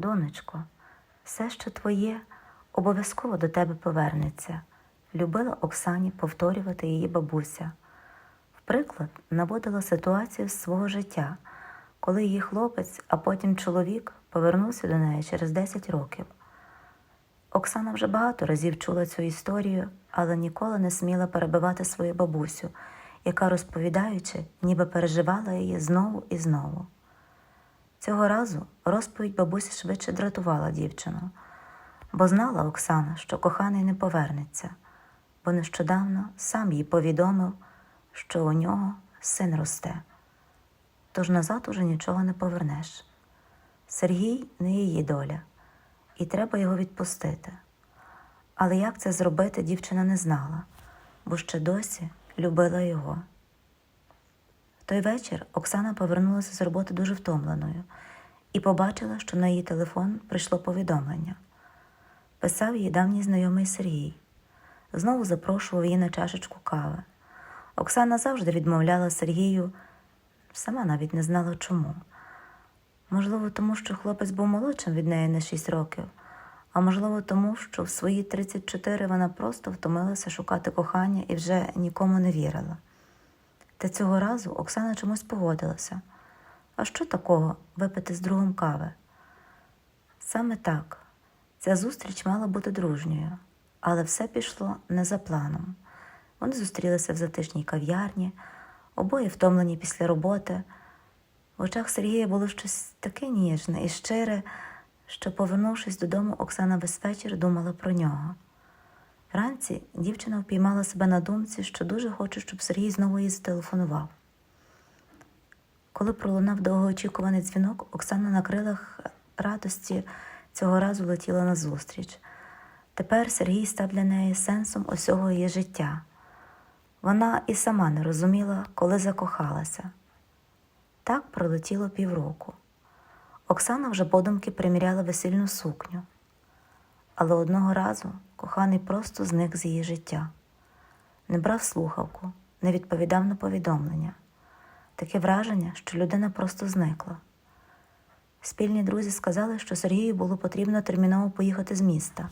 Донечко, все, що твоє, обов'язково до тебе повернеться, любила Оксані повторювати її бабуся. В приклад наводила ситуацію з свого життя, коли її хлопець, а потім чоловік повернувся до неї через 10 років. Оксана вже багато разів чула цю історію, але ніколи не сміла перебивати свою бабусю, яка, розповідаючи, ніби переживала її знову і знову. Цього разу розповідь бабусі швидше дратувала дівчину, бо знала Оксана, що коханий не повернеться, бо нещодавно сам їй повідомив, що у нього син росте. Тож назад уже нічого не повернеш. Сергій не її доля, і треба його відпустити. Але як це зробити, дівчина не знала, бо ще досі любила його. Той вечір Оксана повернулася з роботи дуже втомленою і побачила, що на її телефон прийшло повідомлення. Писав їй давній знайомий Сергій. Знову запрошував її на чашечку кави. Оксана завжди відмовляла Сергію, сама навіть не знала чому. Можливо, тому що хлопець був молодшим від неї на 6 років, а можливо, тому, що в свої 34 вона просто втомилася шукати кохання і вже нікому не вірила. Та цього разу Оксана чомусь погодилася. А що такого випити з другом кави? Саме так, ця зустріч мала бути дружньою, але все пішло не за планом. Вони зустрілися в затишній кав'ярні, обоє втомлені після роботи. В очах Сергія було щось таке ніжне і щире, що, повернувшись додому, Оксана весь вечір думала про нього. Вранці дівчина впіймала себе на думці, що дуже хоче, щоб Сергій знову їй зателефонував. Коли пролунав довгоочікуваний дзвінок, Оксана на крилах радості цього разу летіла назустріч. Тепер Сергій став для неї сенсом усього її життя. Вона і сама не розуміла, коли закохалася. Так пролетіло півроку. Оксана вже подумки приміряла весільну сукню. Але одного разу коханий просто зник з її життя. Не брав слухавку, не відповідав на повідомлення. Таке враження, що людина просто зникла. Спільні друзі сказали, що Сергію було потрібно терміново поїхати з міста.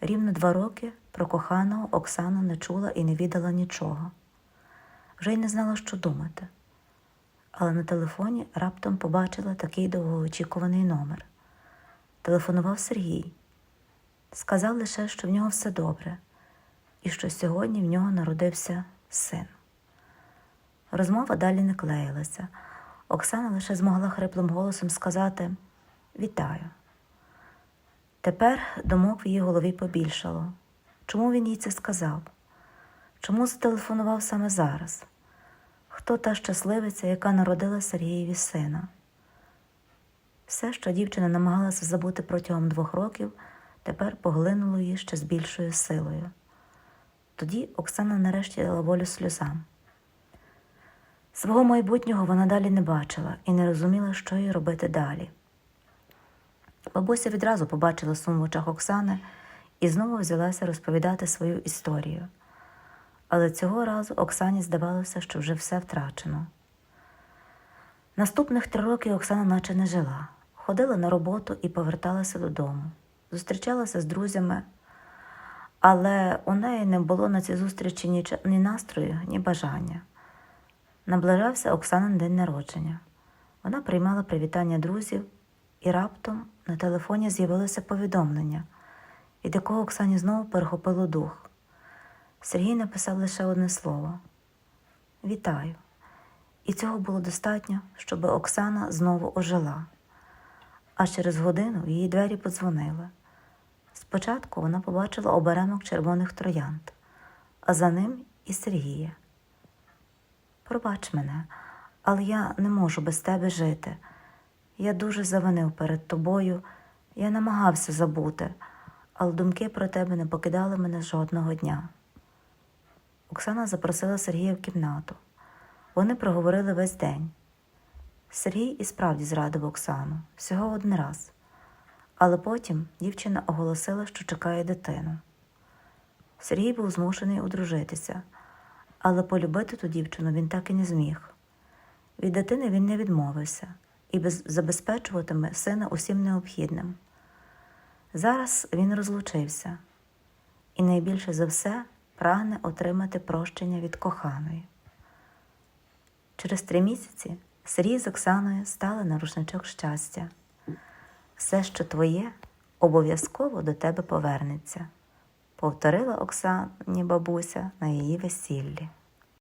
Рівно два роки про коханого Оксана не чула і не відала нічого. Вже й не знала, що думати. Але на телефоні раптом побачила такий довгоочікуваний номер. Телефонував Сергій. Сказав лише, що в нього все добре, і що сьогодні в нього народився син. Розмова далі не клеїлася. Оксана лише змогла хриплим голосом сказати Вітаю. Тепер думок в її голові побільшало. Чому він їй це сказав? Чому зателефонував саме зараз? Хто та щасливиця, яка народила Сергієві сина? Все, що дівчина намагалася забути протягом двох років, тепер поглинуло її ще з більшою силою. Тоді Оксана нарешті дала волю сльозам. Свого майбутнього вона далі не бачила і не розуміла, що їй робити далі. Бабуся відразу побачила сум в очах Оксани і знову взялася розповідати свою історію. Але цього разу Оксані здавалося, що вже все втрачено. Наступних три роки Оксана наче не жила, ходила на роботу і поверталася додому, зустрічалася з друзями, але у неї не було на ці зустрічі ні, ні настрою, ні бажання. Наближався Оксанин день народження. Вона приймала привітання друзів, і раптом на телефоні з'явилося повідомлення, від якого Оксані знову перехопило дух. Сергій написав лише одне слово Вітаю. І цього було достатньо, щоб Оксана знову ожила. А через годину в її двері подзвонили. Спочатку вона побачила оберемок червоних троянд, а за ним і Сергія. Пробач мене, але я не можу без тебе жити. Я дуже завинив перед тобою, я намагався забути, але думки про тебе не покидали мене жодного дня. Оксана запросила Сергія в кімнату. Вони проговорили весь день. Сергій і справді зрадив Оксану всього один раз, але потім дівчина оголосила, що чекає дитину. Сергій був змушений одружитися, але полюбити ту дівчину він так і не зміг. Від дитини він не відмовився і забезпечуватиме сина усім необхідним. Зараз він розлучився і найбільше за все прагне отримати прощення від коханої. Через три місяці Сергій з Оксаною стали на рушничок щастя. Все, що твоє, обов'язково до тебе повернеться, повторила Оксані бабуся на її весіллі.